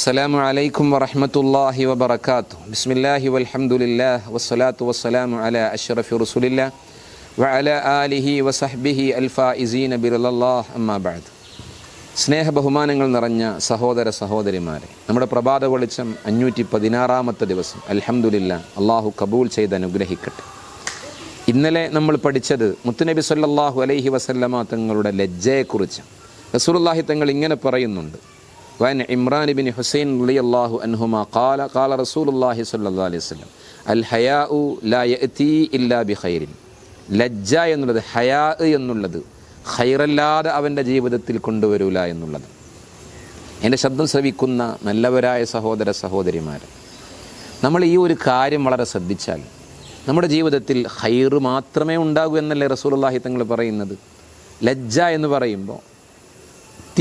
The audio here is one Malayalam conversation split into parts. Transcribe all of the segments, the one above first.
السلام عليكم ورحمة الله وبركاته بسم الله والحمد لله والصلاة والسلام على أشرف رسول الله وعلى آله وصحبه الفائزين برضا الله أما بعد സ്നേഹ ബഹുമാനങ്ങൾ നിറഞ്ഞ സഹോദര സഹോദരിമാരെ നമ്മുടെ പ്രഭാത വെളിച്ചം അഞ്ഞൂറ്റി പതിനാറാമത്തെ ദിവസം അൽഹംദുലില്ല അള്ളാഹു കബൂൽ ചെയ്ത് അനുഗ്രഹിക്കട്ടെ ഇന്നലെ നമ്മൾ പഠിച്ചത് മുത്തുനബി സല്ലല്ലാഹു അലൈഹി വസല്ലമ തങ്ങളുടെ ലജ്ജയെക്കുറിച്ച് റസൂലുള്ളാഹി തങ്ങൾ ഇങ്ങനെ പറയുന്നുണ്ട് വൻ حسين رضي ഹുസൈൻ റളിയല്ലാഹു قال ഖാല ഖാല الله صلى അലൈഹി വസല്ലം അൽ ഹയാഉ ലാ يأتي ഇല്ലാ بخير ലജ്ജ എന്നുള്ളത് ഹയാ എന്നുള്ളത് ഹൈറല്ലാതെ അവന്റെ ജീവിതത്തിൽ കൊണ്ടുവരൂല എന്നുള്ളത്. എന്റെ ശബ്ദം ശ്രവിക്കുന്ന നല്ലവരായ സഹോദര സഹോദരിമാർ നമ്മൾ ഈ ഒരു കാര്യം വളരെ ശ്രദ്ധിച്ചാൽ നമ്മുടെ ജീവിതത്തിൽ ഹൈറ് മാത്രമേ ഉണ്ടാകൂ എന്നല്ലേ റസൂലുള്ളാഹി തങ്ങൾ പറയുന്നത്? ലജ്ജ എന്ന് പറയുമ്പോൾ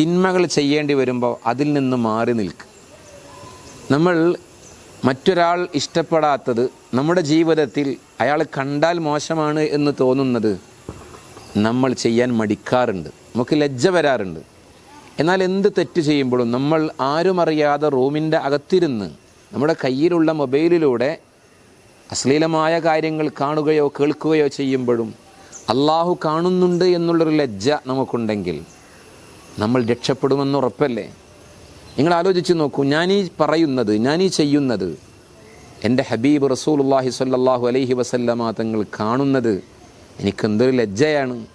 തിന്മകൾ ചെയ്യേണ്ടി വരുമ്പോൾ അതിൽ നിന്ന് മാറി നിൽക്കുക നമ്മൾ മറ്റൊരാൾ ഇഷ്ടപ്പെടാത്തത് നമ്മുടെ ജീവിതത്തിൽ അയാൾ കണ്ടാൽ മോശമാണ് എന്ന് തോന്നുന്നത് നമ്മൾ ചെയ്യാൻ മടിക്കാറുണ്ട്. നമുക്ക് ലജ്ജ വരാറുണ്ട്. എന്നാൽ എന്ത് തെറ്റ് ചെയ്യുമ്പോഴും നമ്മൾ ആരും അറിയാതെ റൂമിന്റെ അകത്തിരുന്ന് നമ്മുടെ കയ്യിലുള്ള മൊബൈലിലൂടെ അശ്ലീലമായ കാര്യങ്ങൾ കാണുകയോ കേൾക്കുകയോ ചെയ്യുമ്പോഴും അള്ളാഹു കാണുന്നുണ്ട് എന്നുള്ളൊരു ലജ്ജ നമുക്കുണ്ടെങ്കിൽ നമ്മൾ രക്ഷപ്പെടുമെന്ന് ഉറപ്പല്ലേ? നിങ്ങൾ ആലോചിച്ച് നോക്കൂ ഞാനീ പറയുന്നത് ഞാനീ ചെയ്യുന്നത് എന്റെ ഹബീബ് റസൂലുള്ളാഹി സ്വല്ലല്ലാഹു അലൈഹി വസല്ലമ തങ്ങൾ കാണുന്നത് എനിക്കെന്തൊരു ലജ്ജയാണ്.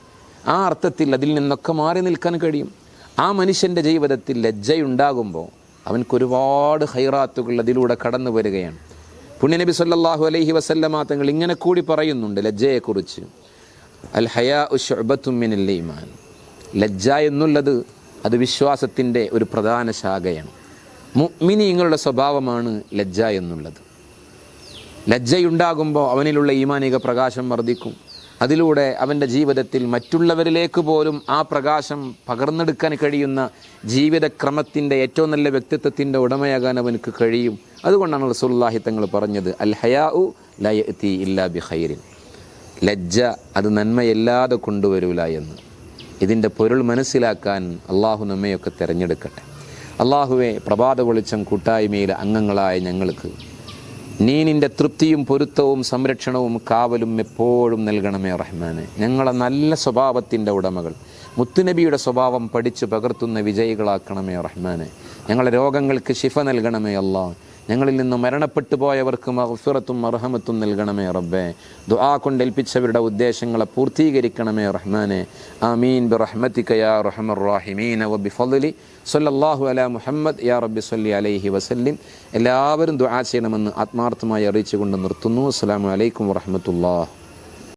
ആ അർത്ഥത്തിൽ അതിൽ നിന്നൊക്കെ മാറി നിൽക്കാൻ കഴിയും. ആ മനുഷ്യന്റെ ജീവിതത്തിൽ ലജ്ജയുണ്ടാകുമ്പോൾ അവൻക്കൊരുപാട് ഹൈറാത്തുകൾ അതിലൂടെ കടന്നു വരികയാണ്. പുണ്യനബി സല്ലാഹു അലൈഹി വസല്ലമ തങ്ങൾ ഇങ്ങനെ കൂടി പറയുന്നുണ്ട് ലജ്ജയെക്കുറിച്ച്. അൽ ഹയാ ഉഷബത്തുമിനൽ ഈമാൻ. ലജ്ജ എന്നുള്ളത് അത് വിശ്വാസത്തിന്റെ ഒരു പ്രധാന ശാഖയാണ്. മുഅ്മിനീങ്ങളുടെ സ്വഭാവമാണ് ലജ്ജ എന്നുള്ളത്. ലജ്ജയുണ്ടാകുമ്പോൾ അവനിലുള്ള ഈമാനിക പ്രകാശം വർദ്ധിക്കും. അതിലൂടെ അവന്റെ ജീവിതത്തിൽ മറ്റുള്ളവരിലേക്ക് പോലും ആ പ്രകാശം പകർന്നെടുക്കാൻ കഴിയുന്ന ജീവിതക്രമത്തിന്റെ ഏറ്റവും നല്ല വ്യക്തിത്വത്തിന്റെ ഉടമയാകാൻ അവനക്ക് കഴിയും. അതുകൊണ്ടാണ് റസൂലുള്ളാഹി തങ്ങൾ പറഞ്ഞത് അൽ ഹയാഉ ലയത്തി ഇല്ലാ ബിഹൈരിൻ ലജ്ജ അത് നന്മയല്ലാതെ കൊണ്ടുവരൂല എന്ന്. ഇതിന്റെ പൊരുൾ മനസ്സിലാക്കാൻ അള്ളാഹു നമ്മയൊക്കെ തിരഞ്ഞെടുക്കട്ടെ. അള്ളാഹുവെ പ്രഭാത വെളിച്ചം കൂട്ടായ്മയിലെ അംഗങ്ങളായ ഞങ്ങൾക്ക് നീ നിന്റെ തൃപ്തിയും പൊരുത്തവും സംരക്ഷണവും കാവലും എപ്പോഴും നൽകണമേ റഹ്മാനെ. ഞങ്ങളെ നല്ല സ്വഭാവത്തിന്റെ ഉടമകൾ മുത്തുനബിയുടെ സ്വഭാവം പഠിച്ചു പകർത്തുന്ന വിജയികളാക്കണമേ റഹ്മാനെ. ഞങ്ങളെ രോഗങ്ങൾക്ക് ശിഫ നൽകണമേ അല്ലാ ഞങ്ങളിൽ നിന്ന് മരണപ്പെട്ടു പോയവർക്ക് മഹഫിറത്തും അർഹമത്തും നൽകണമേ റബ്ബേ. ദുആ കൊണ്ട് ഏൽപ്പിച്ചവരുടെ ഉദ്ദേശങ്ങളെ പൂർത്തീകരിക്കണമേ റഹ്മാനെ. ആമീൻ. ബി റഹ്മത്തി യാ റഹ്മർ റാഹിമീൻ അബി ഫലി സൊല്ലാഹു അലാ മുഹമ്മദ്. യാ റബ്ബി സല്ലി അലൈഹി വസല്ലിം. എല്ലാവരും ദുആ ചെയ്യണമെന്ന് ആത്മാർത്ഥമായി അറിയിച്ചുകൊണ്ട് നിർത്തുന്നു. അസ്സാം വലൈക്കും വറഹ്മത്തുള്ളാഹി.